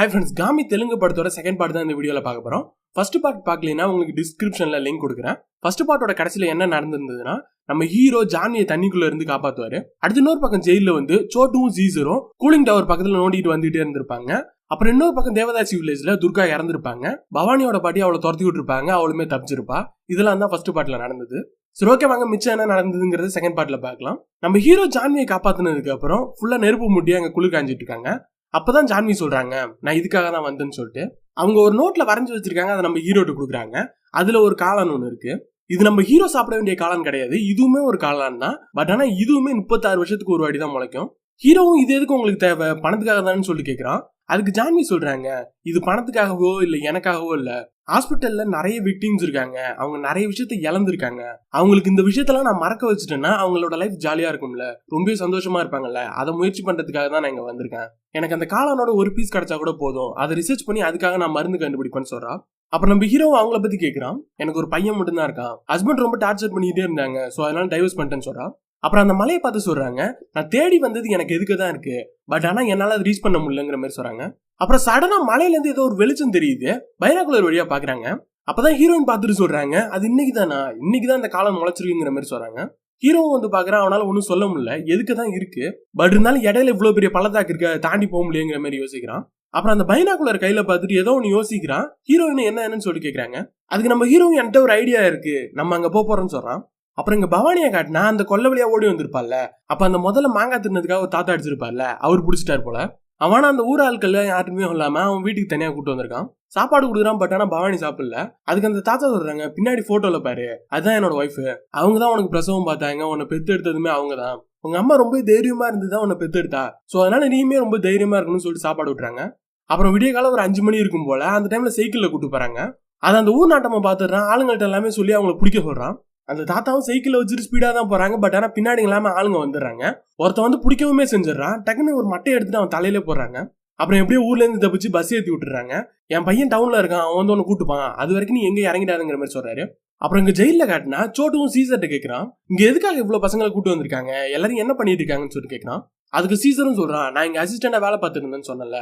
Hi friends காமி தெலுங்கு படத்தோட second part தான் இந்த வீடியோவில் பார்க்க போகிறோம் ஃபர்ஸ்ட் பார்ட் பார்க்கலைன்னா உங்களுக்கு டிஸ்கிரிப்ஷனில் லிங்க் கொடுக்குறேன். ஃபர்ஸ்ட் பார்ட்டோட கடைசியில் என்ன நடந்திருந்ததுன்னா நம்ம ஹீரோ ஜான்வியை தண்ணிக்குள்ள இருந்து காப்பாத்துவாரு. அடுத்து இன்னொரு பக்கம் ஜெயிலில் வந்து சோட்டும் ஜீசரும் கூலிங் டவர் பக்கத்தில் நோண்டிட்டு வந்துட்டே இருந்திருப்பாங்க. அப்புறம் இன்னொரு பக்கம் தேவதாசி வில்லேஜ்ல துர்கா இறந்திருப்பாங்க. பவானியோட பாட்டி அவளை துரத்தி விட்டுருப்பாங்க அவளுமே தப்பிச்சிருப்பா. இதெல்லாம் தான் ஃபர்ஸ்ட் பார்ட்ல நடந்தது. சரி ஓகே வாங்க மிச்சம் என்ன நடந்ததுங்கிறது செகண்ட் பார்ட்ல பார்க்கலாம். நம்ம ஹீரோ ஜான்வியை காப்பாத்தினதுக்கு அப்புறம் ஃபுல்லா நெருப்பு முட்டி அங்க குளிர் காஞ்சிட்டு இருக்காங்க. அப்பதான் ஜான்வி சொல்றாங்க நான் இதுக்காக தான் வந்தேன்னு சொல்லிட்டு. அவங்க ஒரு நோட்ல வரைஞ்சு வச்சிருக்காங்க அதை நம்ம ஹீரோட்டு கொடுக்குறாங்க. அதுல ஒரு காளான் ஒன்று இருக்கு. இது நம்ம ஹீரோ சாப்பிட வேண்டிய காளான் கிடையாது. இதுவுமே ஒரு காளான் தான். பட் ஆனா இதுவுமே முப்பத்தாறு வருஷத்துக்கு ஒரு வாட்டி தான் முளைக்கும். ஹீரோவும் இது எதுக்கு உங்களுக்கு தேவை? பணத்துக்காக தானே சொல்லி கேட்குறான் அதுக்கு ஜான்வி சொல்றாங்க இது பணத்துக்காகவோ இல்லை எனக்காகவோ இல்லை ஹாஸ்பிட்டல்ல நிறைய விக்டிம்ஸ் இருக்காங்க அவங்க நிறைய விஷயத்த இழந்திருக்காங்க. அவங்களுக்கு இந்த விஷயத்தெல்லாம் நான் மறக்க வச்சுட்டேன்னா அவங்களோட லைஃப் ஜாலியா இருக்கும்ல. ரொம்ப சந்தோஷமா இருப்பாங்கல்ல. அதை முயற்சி பண்றதுக்காக தான் நான் இங்க வந்திருக்கேன். எனக்கு அந்த காளானோட ஒரு பீஸ் கிடைச்சா கூட போதும். அதை ரிசர்ச் பண்ணி அதுக்காக நான் மருந்து கண்டுபிடிப்பேன்னு சொல்றா. அப்புறம் நம்ம ஹீரோ அவங்கள பத்தி கேட்கிறான் எனக்கு ஒரு பையன் மட்டும் தான் இருக்கான். ஹஸ்பண்ட் ரொம்ப டார்ச்சர் பண்ணிட்டே இருந்தாங்க. ஸோ அதனால டைவர்ஸ் பண்ணிட்டேன்னு சொல்றா. அப்புறம் அந்த மலையை பார்த்து சொல்றாங்க நான் தேடி வந்தது எனக்கு எதுக்கு தான் இருக்கு? பட் ஆனா என்னால அதை ரீச் பண்ண முடியலங்கிற மாதிரி சொல்றாங்க. அப்புறம் சடனா மலையில இருந்து ஏதோ ஒரு வெளிச்சம் தெரியுது. பைனாகுலர் வழியா பாக்குறாங்க அப்பதான் ஹீரோயின் பார்த்துட்டு சொல்றாங்க அது இன்னைக்கு தானா? இன்னைக்கு தான் இந்த காலம் முளைச்சிருக்குங்கிற மாதிரி சொல்றாங்க. ஹீரோவும் வந்து பாக்குறான் அவனால ஒன்றும் சொல்ல முடியல. எதுக்கு தான் இருக்கு? பட் இருந்தாலும் இடையில இவ்வளவு பெரிய பள்ளத்தாக்கு இருக்கு அதை தாண்டி போக முடியுங்கிற மாதிரி யோசிக்கிறான். அப்புறம் அந்த பைனாகுலர் கையில பார்த்துட்டு ஏதோ ஒன்று யோசிக்கிறான். ஹீரோயின் என்ன என்னன்னு சொல்லி கேட்கறாங்க அதுக்கு நம்ம ஹீரோயின் என்கிட்ட ஒரு ஐடியா இருக்கு. நம்ம அங்க போக போறோம்னு சொல்றான். அப்புறம் இங்க பவானியை காட்டினா அந்த கொல்ல வழியா ஓடி வந்திருப்பாள்ல அப்ப அந்த முதல்ல மாங்காய் தின்னதுக்காக ஒரு தாத்தா அடிச்சிருப்பார்ல அவர் பிடிச்சிட்டாரு போல. அவனா அந்த ஊர் ஆட்கள் யாருமே இல்லாம அவன் வீட்டுக்கு தனியா கூட்டு வந்திருக்கான். சாப்பாடு கொடுக்குறான் பட் ஆனா பவானி சாப்பிடல. அதுக்கு அந்த தாத்தா சொல்றாங்க பின்னாடி போட்டோல பாரு அதுதான் என்னோட ஒய்ஃப் அவங்க தான் உனக்கு பிரசவம் பார்த்தாங்க உன்னை பெத்து எடுத்ததுமே அவங்க தான். உங்க அம்மா ரொம்ப தைரியமா இருந்துதான் உன்னை பெத்து எடுத்தா? சோ அதனால நீயுமே ரொம்ப தைரியமா இருக்கணும்னு சொல்லிட்டு சாப்பாடு விட்டுறாங்க அப்புறம் விடிய காலம் ஒரு அஞ்சு மணி இருக்கும் போல அந்த டைம்ல சைக்கிள்ல கூட்டு போறாங்க. அதை அந்த ஊர் நாட்டமா பாத்துறான் ஆளுங்கள்ட்ட எல்லாமே சொல்லி அவங்களை பிடிக்க சொல்றான். அந்த தாத்தாவும் சைக்கிளை வச்சுட்டு ஸ்பீடாக தான் போகிறாங்க பட் ஆனால் பின்னாடி இல்லாமல் ஆளுங்க வந்துடுறாங்க. ஒருத்தன் வந்து பிடிக்கவுமே செஞ்சிடறான். டக்குன்னு ஒரு மட்டையை எடுத்துட்டு அவன் தலையிலே போடுறாங்க. அப்புறம் எப்படியோ ஊர்லேருந்து தப்பிச்சு பஸ் ஏற்றி விட்டுறாங்க என் பையன் டவுனில் இருக்கான். அவன் வந்து ஒன்று கூட்டுப்பான். அது வரைக்கும் நீ எங்கே இறங்கிடாதுங்கிற மாதிரி சொல்கிறாரு அப்புறம் இங்கே ஜெயிலில் காட்டினா சோட்டுவும் சீசர்ட்ட கேட்கறான் இங்கே எதுக்காக இவ்வளோ பசங்களை கூட்டு வந்திருக்காங்க? எல்லாரும் என்ன பண்ணிட்டு இருக்காங்கன்னு சொல்லிட்டு கேட்குறான் அதுக்கு சீசரும் சொல்கிறான் நான் இங்கே அசிஸ்டண்ட்டாக வேலை பார்த்துருந்தேன்னு சொன்னல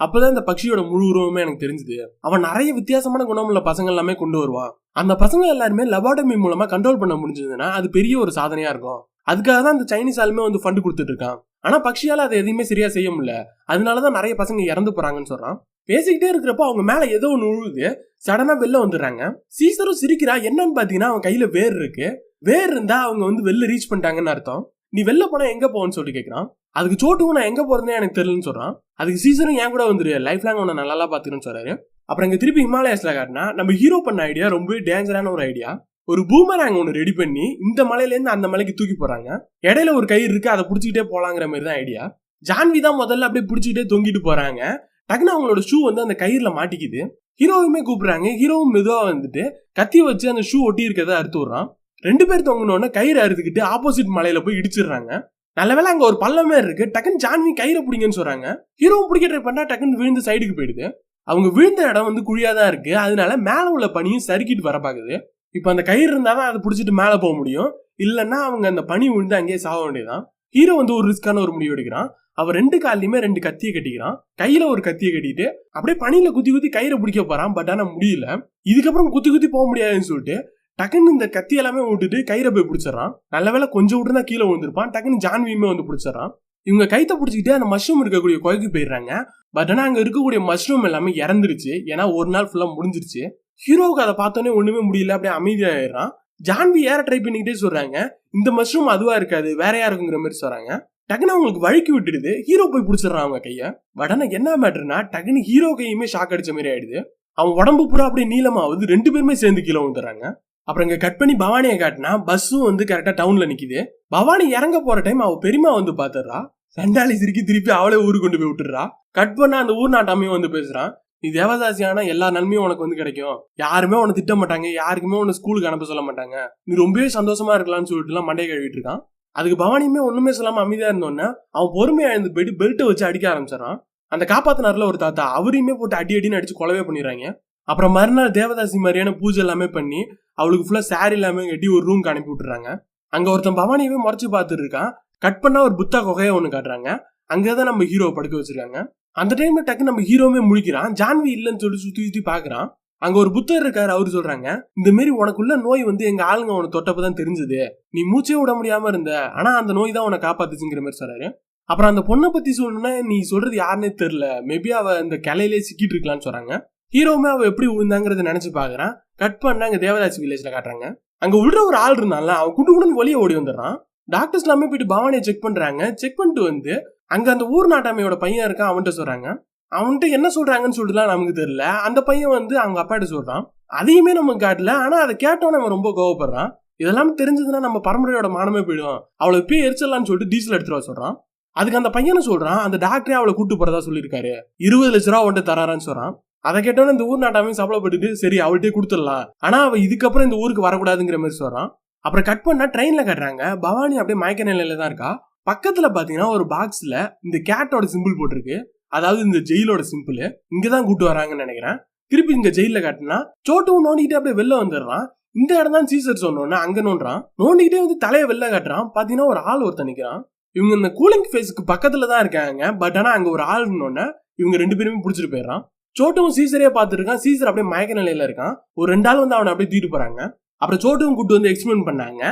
அப்போதான் இந்த பக்ஷியோட முழு உருவமே எனக்கு தெரிஞ்சுது. அவன் நிறைய வித்தியாசமான குணமுள்ள பசங்க எல்லாமே கொண்டு வருவான். அந்த பசங்க எல்லாருமே லெபாட்டமி மூலமா கண்ட்ரோல் பண்ண முடிஞ்சதுன்னா அது பெரிய ஒரு சாதனையா இருக்கும். அதுக்காக தான் அந்த சைனீஸ் ஆளுமே வந்து ஃபண்டு கொடுத்துட்டு இருக்கான். ஆனா பக்ஷியால அதை எதையுமே சரியா செய்ய முடியல. அதனாலதான் நிறைய பசங்க இறந்து போறாங்கன்னு சொல்றான். பேசிக்கிட்டே இருக்கிறப்போ அவங்க மேல ஏதோ ஒன்று உழுவுது சடனா வெளில வந்துடுறாங்க. சீசரும் சிரிக்கிறா. என்னன்னு பாத்தீங்கன்னா அவன் கையில வேர் இருக்கு. வேர் இருந்தா அவங்க வந்து வெளில ரீச் பண்ணிட்டாங்கன்னு அர்த்தம். நீ வெளில போனா எங்க போவன்னு சொல்லி கேட்கறான் அதுக்கு சோட்டுக்கும் நான் எங்க போறதுன்னு எனக்கு தெரியலன்னு சொல்றான். அதுக்கு சீசனும் என் கூட வந்துரு லைஃப் லாங் உன்னை நல்லா பாத்துக்கணும்னு சொல்றாரு. அப்புறம் இங்கே திருப்பி ஹிமாலயாஸில் காட்டினா நம்ம ஹீரோ பண்ண ஐடியா ரொம்ப டேஞ்சரான ஒரு ஐடியா ஒரு பூமராங் ஒன்று ரெடி பண்ணி இந்த மலையிலேருந்து அந்த மலைக்கு தூக்கி போகிறாங்க இடையில ஒரு கயிறு இருக்கு அதை பிடிச்சிக்கிட்டே போகலாங்கிற மாதிரி தான் ஐடியா ஜான்வி தான் முதல்ல அப்படியே பிடிச்சிக்கிட்டே தொங்கிட்டு போகிறாங்க டக்குனு அவங்களோட ஷூ வந்து அந்த கயிறில் மாட்டிக்குது. ஹீரோவுமே கூப்பிடுறாங்க. ஹீரோவும் மெதுவாக வந்துட்டு கத்தி வச்சு அந்த ஷூ ஒட்டி இருக்கிறத அறுத்து விட்றான். ரெண்டு பேர் தொங்கினோடனே கயிறு அறுத்துக்கிட்டு ஆப்போசிட் மலையில போய் இடிச்சிடுறாங்க. நல்லவேளை அங்கே ஒரு பள்ளமே இருக்கு. டக்குன்னு ஜான்வி கயிறை பிடிங்கன்னு சொல்றாங்க. ஹீரோவும் பிடிக்க ட்ரை பண்ணா டக்குன்னு விழுந்து சைடுக்கு போயிடுது. அவங்க விழுந்த இடம் வந்து குழியாக தான் இருக்குது அதனால மேலே உள்ள பனியும் சறுக்கிட்டு வர பார்க்குது இப்போ அந்த கயிறு இருந்தால் தான் அதை பிடிச்சிட்டு மேலே போக முடியும். இல்லைன்னா அவங்க அந்த பனி விழுந்து அங்கேயே சாக வேண்டியதான் ஹீரோ வந்து ஒரு ரிஸ்கான ஒரு முடிவு எடுக்கிறான். அவன் ரெண்டு கால்லையுமே ரெண்டு கத்தியை கட்டிக்கிறான். கையில ஒரு கத்தியை கட்டிட்டு அப்படியே பனியில குத்தி குத்தி கயிறை பிடிக்க போறான். பட் ஆனா முடியல. இதுக்கப்புறம் குத்தி குத்தி போக முடியாதுன்னு சொல்லிட்டு டக்குன்னு இந்த கத்தி எல்லாமே விட்டுட்டு கயிறை போய் பிடிச்சிடறான். நல்ல வேலை கொஞ்சம் விட்டு தான் கீழே விழுந்திருப்பான். டக்குன்னு ஜான்வியுமே வந்து பிடிச்சிடறான். இவங்க கைத்த பிடிச்சிக்கிட்டு அந்த மஷ்ரூம் இருக்கக்கூடிய குகைக்கு போயிடுறாங்க. பட் ஆனால் அங்கே இருக்கக்கூடிய மஷ்ரூம் எல்லாமே இறந்துருச்சு. ஏன்னா ஒரு நாள் ஃபுல்லாக முடிஞ்சிருச்சு. ஹீரோவுக்கு அதை பார்த்தோன்னே ஒன்றுமே முடியல அப்படியே அமைதியாயிடுறான். ஜான்வி ஏற ட்ரை பண்ணிக்கிட்டே சொல்கிறாங்க இந்த மஷ்ரூம் அதுவாக இருக்காது வேறையா இருக்குங்கிற மாதிரி சொல்கிறாங்க டக்குன்னு அவங்களுக்கு வழுக்கி விட்டுடுது. ஹீரோ போய் பிடிச்சிடுறான் அவங்க கையை. பட் ஆனால் என்ன மேட்ருனா டக்குனு ஹீரோ கையுமே ஷாக் அடிச்ச மாதிரி ஆயிடுது. அவன் உடம்பு பூரா அப்படியே நீளமாவது ரெண்டு பேருமே சேர்ந்து கீழே விழுந்துறாங்க அப்புறம் இங்கே கட் பண்ணி பவானியை காட்டினா பஸ்ஸும் வந்து கரெக்டாக டவுனில் நிற்கிது பவானி இறங்க போகிற டைம் அவள் பெரியமா வந்து பார்த்துடுறா சண்டாளி சிரிக்கி திருப்பி அவளே ஊருக்கு கொண்டு போய் விட்டுறா கட் பண்ண அந்த ஊர் நாட்டாமையும் வந்து பேசுகிறான் நீ தேவதாசியான எல்லா நன்மையும் உனக்கு வந்து கிடைக்கும். யாருமே உன்னை திட்ட மாட்டாங்க. யாருக்குமே உன்னை ஸ்கூலுக்கு அனுப்ப சொல்ல மாட்டாங்க. நீ ரொம்பவே சந்தோஷமா இருக்கலாம்னு சொல்லிட்டுலாம் மண்டையை கழுவிட்டு இருக்கான். அதுக்கு பவானியுமே ஒண்ணுமே சொல்லாம அமைதியா இருந்தோன்னே அவன் பொறுமையா எழுந்து போயிட்டு பெல்ட்டை வச்சு அடிக்க ஆரம்பிச்சிடறான். அந்த காப்பாத்தினார்ல ஒரு தாத்தா அவரையுமே போட்டு அடி அடின்னு அடிச்சு கொலவே பண்ணிடுறாங்க. அப்புறம் மறுநாள் தேவதாசி மாதிரியான பூஜை எல்லாமே பண்ணி அவளுக்கு ஃபுல்லாக சாரி எல்லாமே கட்டி ஒரு ரூம்க்கு அனுப்பி விட்டுறாங்க. அங்கே ஒருத்தன் பவானியவே முறைச்சு பார்த்துட்டு இருக்கான். கட் பண்ணால் ஒரு புத்தா குகையை ஒன்று காட்டுறாங்க. அங்கே தான் நம்ம ஹீரோவை படுக்க வச்சிருக்காங்க. அந்த டைம்ல டக்கு நம்ம ஹீரோவே முழிக்கிறான் ஜான்வி இல்லைன்னு சொல்லி சுற்றி சுற்றி பார்க்குறான். அங்க ஒரு புத்தர் இருக்காரு அவரு சொல்றாங்க இந்த மாரி உனக்குள்ள நோய் வந்து எங்க ஆளுங்க உனக்கு தொட்டப்பதான் தெரிஞ்சது. நீ மூச்சே விட முடியாம இருந்த. ஆனா அந்த நோய் தான் உன்னை காப்பாத்துச்சுங்கிற மாதிரி சொல்றாரு. அப்புறம் அந்த பொண்ணை பத்தி சொல்லணும்னா நீ சொல்றது யாருன்னே தெரியல. மேபி அவ இந்த கிளையிலே சிக்கிட்டு இருக்கலாம்னு சொல்றாங்க. ஹீரோவுமே அவன் எப்படி விழுந்தாங்கிறத நினைச்சு பாக்குறான் கட் பண்ண அங்க தேவதாசி வில்லேஜ்ல காட்டுறாங்க. அங்க உள்ள ஒரு ஆள் இருந்தான்ல அவன் குண்டு குண்டு வெளியே ஓடி வந்துடுறான். டாக்டர்ஸ் எல்லாமே போயிட்டு பவானியை செக் பண்றாங்க. செக் பண்ணிட்டு வந்து அங்க அந்த ஊர் நாட்டாமையோட பையன் இருக்கான் அவன்கிட்ட சொல்றாங்க. அவன்கிட்ட என்ன சொல்றாங்கன்னு சொல்லிட்டுலாம் நமக்கு தெரியல. அந்த பையன் வந்து அவங்க அப்பாட்ட சொல்றான். அதையுமே நமக்கு காட்டல. ஆனா அதை கேட்டோன்னு அவன் ரொம்ப கோவப்படுறான். இதெல்லாம் தெரிஞ்சதுன்னா நம்ம பரம்பரையோட மானமே போயிடும். அவளை போய் எரிச்சிடலாம்னு சொல்லிட்டு டீசல் எடுத்துட்டு வர சொல்றான். அதுக்கு அந்த பையனை சொல்றான் அந்த டாக்டரே அவளை கூட்டு போறதா சொல்லியிருக்காரு. இருபது லட்ச ரூபா அவன்கிட்ட தராரான்னு சொல்றான். அதை கேட்டோன்னு இந்த ஊர் நாட்டாமே சாப்பிடப்பட்டுட்டு சரி அவள்கிட்டே கொடுத்துடலாம். ஆனா அவ இதுக்கப்புறம் இந்த ஊருக்கு வரக்கூடாதுங்கிற மாதிரி சொல்றான். அப்புறம் கட் பண்ணா ட்ரெயின்ல கட்டுறாங்க. பவானி அப்படியே மயக்க நிலையில தான் இருக்கா. பக்கத்துல பாத்தீங்கன்னா ஒரு பாக்ஸ்ல இந்த கேட்டோட சிம்பிள் போட்டிருக்கு. அதாவது இந்த ஜெயிலோட சிம்பிள் இங்கதான் கூட்டு வராங்கன்னு நினைக்கிறேன். திருப்பி இங்க ஜெயில காட்டினா சோட்டு நோண்டிக்கிட்டே அப்படியே வெளில வந்துடுறான். இந்த இடம் தான் சீசர் சொன்னோன்னு அங்க நோண்டுறான். நோண்டிக்கிட்டே வந்து தலையை வெளில காட்டுறான். பாத்தீங்கன்னா ஒரு ஆள் ஒருத்தன் நிக்கிறான். இவங்க இந்த கூலிங் ஃபேஸுக்கு பக்கத்துல தான் இருக்காங்க. பட் ஆனா அங்க ஒரு ஆள் இருந்தோன்னே இவங்க ரெண்டு பேருமே பிடிச்சிட்டு போயிடுறான். சோட்டுவும் சீசரே பார்த்துருக்கான் சீசர் அப்படியே மயக்க நிலையில இருக்கான். ஒரு ரெண்டு ஆள் வந்து அவனை அப்படியே தூக்கிட்டு போறாங்க. அப்புறம் சோட்டுவும் கூட்டு வந்து எக்ஸ்பிளைன் பண்ணாங்க.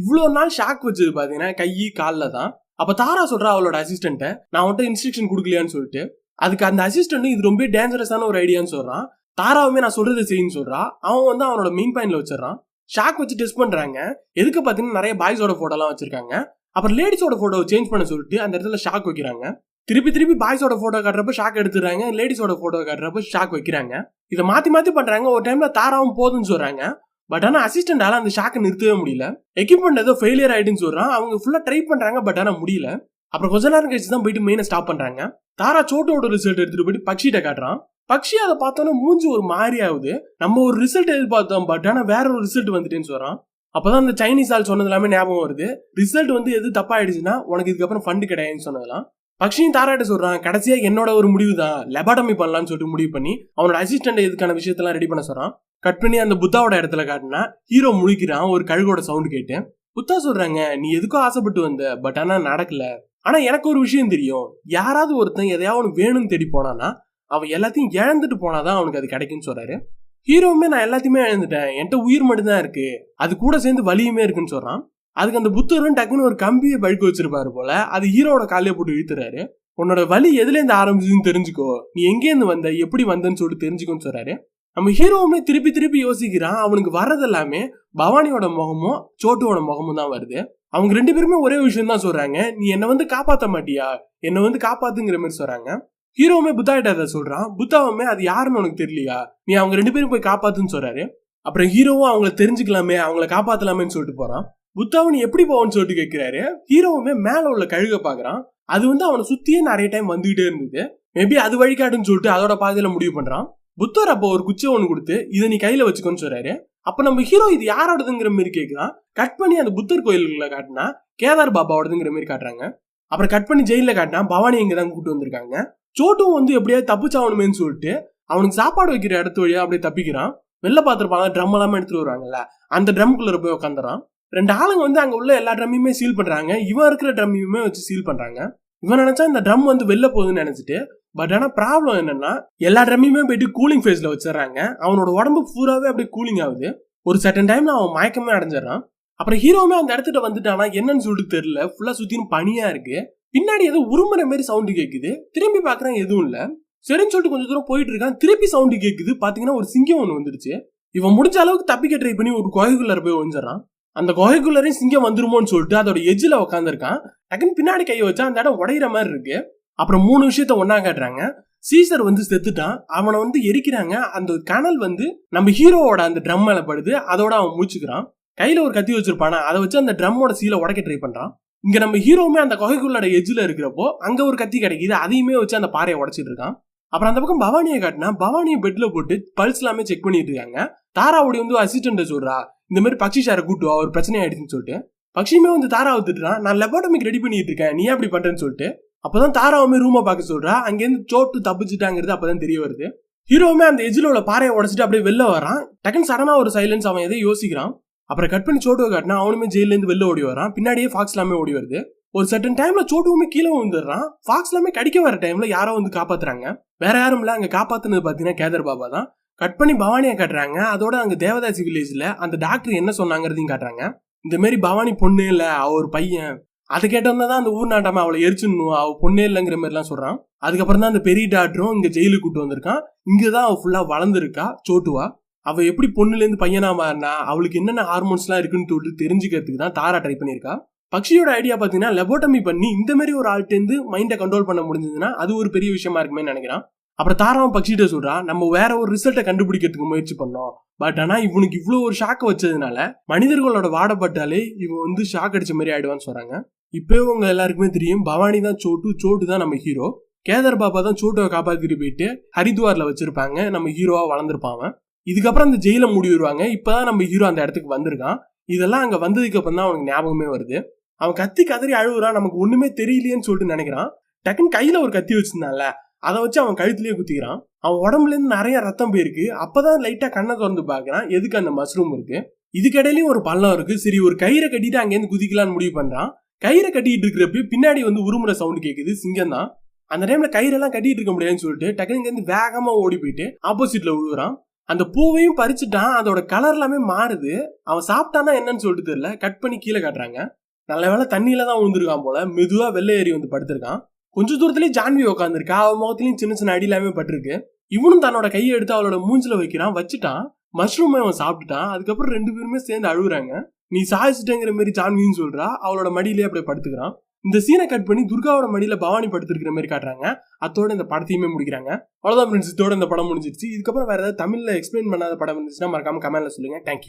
இவ்வளவு நாள் ஷாக் வச்சது பாத்தீங்கன்னா கை காலில் தான். அப்ப தாரா சொல்றா அவளோட அசிஸ்டன்ட்ட நான் அவன்கிட்ட இன்ஸ்ட்ரக்ஷன் கொடுக்கலையான்னு சொல்லிட்டு. அதுக்கு அந்த அசிஸ்டன்ட் இது ரொம்ப டேஞ்சரஸான ஒரு ஐடியான்னு சொல்றான். தாராவுமே நான் சொல்கிறத செய்யுன்னு சொல்கிறான் அவன் வந்து அவனோட மெயின் பாயிண்ட்ல வச்சிடறான். ஷாக் வச்சு டெஸ்ட் பண்றாங்க. எதுக்கு பாத்தீங்கன்னா நிறைய பாய்ஸோட போட்டோலாம் வச்சிருக்காங்க. அப்புறம் லேடிஸோட போட்டோ சேஞ்ச் பண்ண சொல்லிட்டு அந்த இடத்துல ஷாக் வைக்கிறாங்க. திருப்பி திருப்பி பாய்ஸோட போட்டோ காட்டுறப்ப ஷாக் எடுத்துறாங்க லேடிஸோட போட்டோ காட்டுறப்ப ஷாக் வைக்கிறாங்க. இதை மாத்தி மாத்தி பண்றாங்க. ஒரு டைம்ல தாராவும் போதுன்னு சொல்றாங்க. பட் ஆனால் அசிஸ்டண்டால அந்த ஷாக்கை நிறுத்தவே முடியல. எக்யூப்மெண்ட் ஏதோ ஃபெயிலியர் ஆயிடுன்னு சொல்கிறான் அவங்க ஃபுல்லாக ட்ரை பண்ணுறாங்க பட் ஆனால் முடியல. அப்புறம் கொஞ்ச நேரம் கழிச்சு தான் போயிட்டு மெயினை ஸ்டாப் பண்ணுறாங்க தாரா சோட்டோட ரிசல்ட் எடுத்துகிட்டு போயிட்டு பக்ஷிட்ட காட்டுறான். பக்ஷி அதை பார்த்தோன்னா மூஞ்சி ஒரு மாதிரி ஆகுது. நம்ம ஒரு ரிசல்ட் எதிர்பார்த்தோம் பட் ஆனால் வேற ஒரு ரிசல்ட் வந்துட்டேன்னு அப்போ தான் அந்த சைனீஸ் ஆள் சொன்னது எல்லாமே ஞாபகம் வருது. ரிசல்ட் வந்து எது தப்பாயிடுச்சுன்னா உனக்கு இதுக்கப்புறம் ஃபண்டு கிடையாதுன்னு சொன்னதெல்லாம். பக்ஷியும் தாராட்ட சொல்றான் கடைசியா என்னோட ஒரு முடிவு தான் லெபாட்டமி பண்ணலாம்னு சொல்லிட்டு முடிவு பண்ணி அவனோட அசிஸ்டன்ட் இதுக்கான விஷயத்தெல்லாம் ரெடி பண்ண சொல்றான். கட் பண்ணி அந்த புத்தாவோட இடத்துல காட்டினா ஹீரோ முழிக்கிறான் ஒரு கழுகோட சவுண்ட் கேட்டு புத்தா சொல்றாங்க நீ எதுக்கோ ஆசைப்பட்டு வந்த பட் ஆனா நடக்கல. ஆனா எனக்கு ஒரு விஷயம் தெரியும். யாராவது ஒருத்தன் எதையாவது ஒன்று வேணும்னு தேடி போனானா அவன் எல்லாத்தையும் இழந்துட்டு போனாதான் அவனுக்கு அது கிடைக்கும்னு சொல்றாரு. ஹீரோவுமே நான் எல்லாத்தையுமே இழந்துட்டேன். என்கிட்ட உயிர் மட்டும்தான் இருக்கு. அது கூட சேர்ந்து வலியுமே இருக்குன்னு சொல்றான். அதுக்கு அந்த புத்தரும் டக்குன்னு ஒரு கம்பியை பழுக்க வச்சிருப்பாரு போல. அது ஹீரோட காலையை போட்டு இழுத்துறாரு. உன்னோட வலி எதுலேருந்து ஆரம்பிச்சதுன்னு தெரிஞ்சுக்கோ. நீ எங்கேருந்து வந்த எப்படி வந்தன்னு சொல்லிட்டு தெரிஞ்சுக்கோன்னு சொல்றாரு. நம்ம ஹீரோவுமே திருப்பி திருப்பி யோசிக்கிறான். அவனுக்கு வர்றது எல்லாமே பவானியோட முகமும் சோட்டுவோட முகமும் தான் வருது. அவங்க ரெண்டு பேருமே ஒரே விஷயம் தான் சொல்றாங்க. நீ என்னை வந்து காப்பாத்த மாட்டியா? என்னை வந்து காப்பாத்துங்கிற மாதிரி சொல்றாங்க. ஹீரோவுமே புத்தாயிட்ட அதை சொல்றான். புத்தாவுமே அது யாருன்னு உனக்கு தெரியலையா? நீ அவங்க ரெண்டு பேரும் போய் காப்பாத்துன்னு சொல்றாரு. அப்புறம் ஹீரோவும் அவங்கள தெரிஞ்சுக்கலாமே அவங்கள காப்பாத்தலாமேன்னு சொல்லிட்டு போறான். புத்தாவை எப்படி போவன்னு சொல்லிட்டு கேட்கிறாரு ஹீரோவுமே மேல உள்ள கழுக பாக்குறான். அது வந்து அவனை சுத்தியே நிறைய டைம் வந்துகிட்டே இருந்தது. மேபி அது வழிகாட்டுன்னு சொல்லிட்டு அதோட பாதையில முடிவு பண்றான். புத்தர் அப்போ ஒரு குச்சி ஒன்று கொடுத்து இதை நீ கையில வச்சுக்கோன்னு சொல்றாரு. அப்ப நம்ம ஹீரோ இது யாரோடதுங்கிற மாதிரி கேட்கிறான் கட் பண்ணி அந்த புத்தர் கோயிலுக்குள்ள காட்டினா கேதார் பாபாவோடதுங்கிற மாதிரி காட்டுறாங்க. அப்புறம் கட் பண்ணி ஜெயில காட்டினா பவானி இங்க தான் கூட்டு வந்திருக்காங்க. சோட்டும் வந்து எப்படியாவது தப்பிச்சாகணுமேன்னு சொல்லிட்டு அவனுக்கு சாப்பாடு வைக்கிற இடத்து வழியா அப்படியே தப்பிக்கிறான். வெளில பார்த்துருப்பாங்க ட்ரம் எல்லாமே எடுத்துட்டு வருவாங்கல்ல. அந்த ட்ரம்குள்ள போய் உட்காந்துறான் ரெண்டு ஆளுங்க வந்து அங்கே உள்ள எல்லா ட்ரம்மையுமே சீல் பண்ணுறாங்க இவன் இருக்கிற ட்ரம்மையுமே வச்சு சீல் பண்ணுறாங்க இவன் நினச்சா இந்த ட்ரம் வந்து வெளில போகுதுன்னு நினச்சிட்டு பட் ஆனால் ப்ராப்ளம் என்னென்னா எல்லா ட்ரம்மையுமே போயிட்டு கூலிங் ஃபேஸில் வச்சிடறாங்க. அவனோட உடம்பு பூராவே அப்படியே கூலிங் ஆகுது. ஒரு சர்டன் டைம்ல அவன் மயக்கமே அடைஞ்சிடறான். அப்புறம் ஹீரோவுமே அந்த இடத்துல வந்துட்டானா என்னன்னு சொல்லிட்டு தெரியல. ஃபுல்லாக சுத்தியும் பனியாக இருக்குது பின்னாடி ஏதோ உருமுற மாதிரி சவுண்டு கேட்குது திரும்பி பார்க்குறான் எதுவும் இல்லை. சரின்னு சொல்லிட்டு கொஞ்சம் தூரம் போயிட்டு இருக்கான். திருப்பி சவுண்டு கேட்குது பார்த்தீங்கன்னா ஒரு சிங்கம் ஒன்று வந்துடுச்சு. இவன் முடிஞ்ச அளவுக்கு தப்பிக்க ட்ரை பண்ணி ஒரு கோயிலுக்குள்ளார போய் ஒழிஞ்சிடறான் அந்த குகைக்குள்ளரையும் சிங்கம் வந்துருமோன்னு சொல்லிட்டு அதோட எஜ்ஜில் உட்காந்துருக்கான் டக்குன்னு பின்னாடி கையை வச்சா அந்த இடம் உடையிற மாதிரி இருக்கு. அப்புறம் மூணு விஷயத்த ஒன்னா காட்டுறாங்க. சீசர் வந்து செத்துட்டான். அவனை வந்து எரிக்கிறாங்க. அந்த கனல் வந்து நம்ம ஹீரோவோட அந்த ட்ரம் மேல படுது. அதோட அவன் முடிச்சுக்கிறான் கையில ஒரு கத்தி வச்சிருப்பானா? அதை வச்சு அந்த ட்ரம்மோட சீலை உடைக்க ட்ரை பண்றான். இங்க நம்ம ஹீரோவுமே அந்த குகைக்குள்ளோட எஜ்ஜில் இருக்கிறப்போ அங்க ஒரு கத்தி கிடைக்குது. அதையுமே வச்சு அந்த பாறையை உடைச்சிட்டு இருக்கான். அப்புறம் அந்த பக்கம் பவானியை காட்டினா பவானியை பெட்ல போட்டு பல்ஸ் எல்லாமே செக் பண்ணிட்டு இருக்காங்க. தாராவுடி வந்து அசிஸ்டன்ட் சொல்றா இந்த மாதிரி பக்ஷி சாரை கூட்டு வா, ஒரு பிரச்சனை ஆயிடுச்சுன்னு சொல்லிட்டு. பக்ஷியுமே வந்து தாரா வந்துட்டுறான் நான் லெபாட்டமிக் ரெடி பண்ணிட்டு இருக்கேன் நீ ஏன் அப்படி பண்றேன்னு சொல்லிட்டு. அப்பதான் தாராவுமே ரூமை பார்க்க சொல்றா. அங்கேருந்து சோட்டு தப்பிச்சுட்டாங்கிறது அப்பதான் தெரிய வருது. ஹீரோவுமே அந்த எஜில் உள்ள பாறையை உடச்சிட்டு அப்படியே வெளில வரான் டக்குன்னு சடனா ஒரு சைலன்ஸ் அவன் எதை யோசிக்கிறான். அப்புறம் கட் பண்ணி சோட்டுவை காட்டினா அவனுமே ஜெயிலேருந்து வெளில ஓடி வரான் பின்னாடியே ஃபாக்ஸ் எல்லாமே ஓடி வருது. ஒரு சர்டன் டைம்ல சோட்டுவுமே கீழே வந்துடுறான் ஃபாக்ஸ் எல்லாமே கடிக்க வர டைம்ல யாரோ வந்து காப்பாத்துறாங்க. வேற யாரும் இல்ல அங்க காப்பாத்துனது பாத்தீங்கன்னா கேதர் பாபா தான். கட் பண்ணி பவானியை காட்டுறாங்க. அதோட அங்கே தேவதாசி வில்லேஜில் அந்த டாக்டர் என்ன சொன்னாங்கிறதையும் காட்டுறாங்க. இந்த மாரி பவானி பொண்ணு இல்லை அவர் ஒரு பையன். அதை கேட்டோம்னா தான் அந்த ஊர் நாட்டாம அவளை எரிச்சிடணும் அவள் பொண்ணே இல்லைங்கிற மாதிரிலாம் சொல்கிறான் அதுக்கப்புறம் தான் அந்த பெரிய டாக்டரும் இங்கே ஜெயிலுக்கு கூட்டு வந்திருக்கான். இங்கே தான் அவள் ஃபுல்லாக வளர்ந்துருக்கா சோட்டுவா. அவள் எப்படி பொண்ணுலேருந்து பையனாக மாறினா அவளுக்கு என்னென்ன ஹார்மோன்ஸ்லாம் இருக்குன்னு சொல்லிட்டு தெரிஞ்சுக்கிறதுக்கு தான் தாரா ட்ரை பண்ணியிருக்கா. பக்ஷியோட ஐடியா பார்த்தீங்கன்னா லெபோட்டமி பண்ணி இந்த மாதிரி ஒரு ஆள்கிட்டேருந்து மைண்டை கண்ட்ரோல் பண்ண முடிஞ்சதுன்னா அது ஒரு பெரிய விஷயமா இருக்குமே நினைக்கிறான். அப்புறம் தாராவும் பக்ஷிட்ட சொல்றான் நம்ம வேற ஒரு ரிசல்ட்டை கண்டுபிடிக்கிறதுக்கு முயற்சி பண்ணோம். பட் ஆனா இவனுக்கு இவ்வளோ ஒரு ஷாக்கை வச்சதுனால மனிதர்களோட வாடப்பட்டாலே இவன் வந்து ஷாக் அடிச்ச மாதிரி ஆயிடுவான்னு சொல்றாங்க. இப்பவே உங்க எல்லாருக்குமே தெரியும் பவானி தான் சோட்டு சோட்டு தான் நம்ம ஹீரோ கேதர் பாபா தான் சோட்டுவை காப்பாத்திட்டு போயிட்டு ஹரித்வார்ல வச்சிருப்பாங்க நம்ம ஹீரோவா வளர்ந்துருப்பாங்க இதுக்கப்புறம் அந்த ஜெயில முடிவிடுவாங்க இப்பதான் நம்ம ஹீரோ அந்த இடத்துக்கு வந்திருக்கான். இதெல்லாம் அங்க வந்ததுக்கு அப்புறம் தான் அவனுக்கு ஞாபகமே வருது. அவன் கத்தி கதறி அழுகுறான் நமக்கு ஒண்ணுமே தெரியலையேன்னு சொல்லிட்டு நினைக்கிறான். டக்குன்னு கையில ஒரு கத்தி வச்சிருந்தான்ல அதை வச்சு அவன் கழுத்துலயே குத்திக்கிறான். அவன் உடம்புலேருந்து நிறைய ரத்தம் போயிருக்கு. அப்போதான் லைட்டாக கண்ணை திறந்து பார்க்குறான். எதுக்கு அந்த மஷ்ரூம் இருக்குது இதுக்கடையிலையும் ஒரு பள்ளம் இருக்கு. சரி ஒரு கயிறை கட்டிட்டு அங்கேருந்து குதிக்கலான்னு முடிவு பண்ணுறான் கயிறை கட்டிட்டு இருக்கிறப்ப பின்னாடி வந்து உருமுறை சவுண்ட் கேட்குது சிங்கம் தான். அந்த டைம்ல கயிறெல்லாம் கட்டிட்டு இருக்க முடியாதுன்னு சொல்லிட்டு டக்குனு இருந்து வேகமா ஓடி போயிட்டு ஆப்போசிட்ல விழுகுறான் அந்த பூவையும் பறிச்சுட்டான். அதோட கலர் எல்லாமே மாறுது. அவன் சாப்பிட்டானா என்னன்னு சொல்லிட்டு தெரியல. கட் பண்ணி கீழே காட்டுறாங்க. நல்ல வேளை தண்ணியில தான் விழுந்திருக்கான் போல. மெதுவா வெள்ளை ஏறி வந்து படுத்திருக்கான். கொஞ்ச தூரத்துலேயே ஜான்வி உட்காந்துருக்கா அவன் முகத்துலையும் சின்ன சின்ன அடி எல்லாமே பட்டிருக்கு. இவனும் தன்னோட கையை எடுத்து அவளோட மூஞ்சில வைக்கிறான். வச்சுட்டான். மஷ்ரூமை அவன் சாப்பிட்டுட்டான். அதுக்கப்புறம் ரெண்டு பேருமே சேர்ந்து அழுகுறாங்க. நீ சாதிச்சிட்டேங்கிற மாதிரி ஜான்வின்னு சொல்றா. அவளோட மடியிலேயே அப்படியே படுத்துக்கிறான். இந்த சீனை கட் பண்ணி துர்காவோட மடியில பவானி படுத்திருக்கிற மாதிரி காட்டுறாங்க. அத்தோட இந்த படத்தையுமே முடிக்கிறாங்க. அவ்வளோதான் ஃப்ரெண்ட்ஸ் இதோட இந்த படம் முடிஞ்சிருச்சு. இதுக்கப்புறம் வேற ஏதாவது தமிழ்ல எக்ஸ்பிளைன் பண்ணாத படம் இருந்துச்சுன்னா மறக்காம கமெண்ட்ல சொல்லுங்க. தேங்க்யூ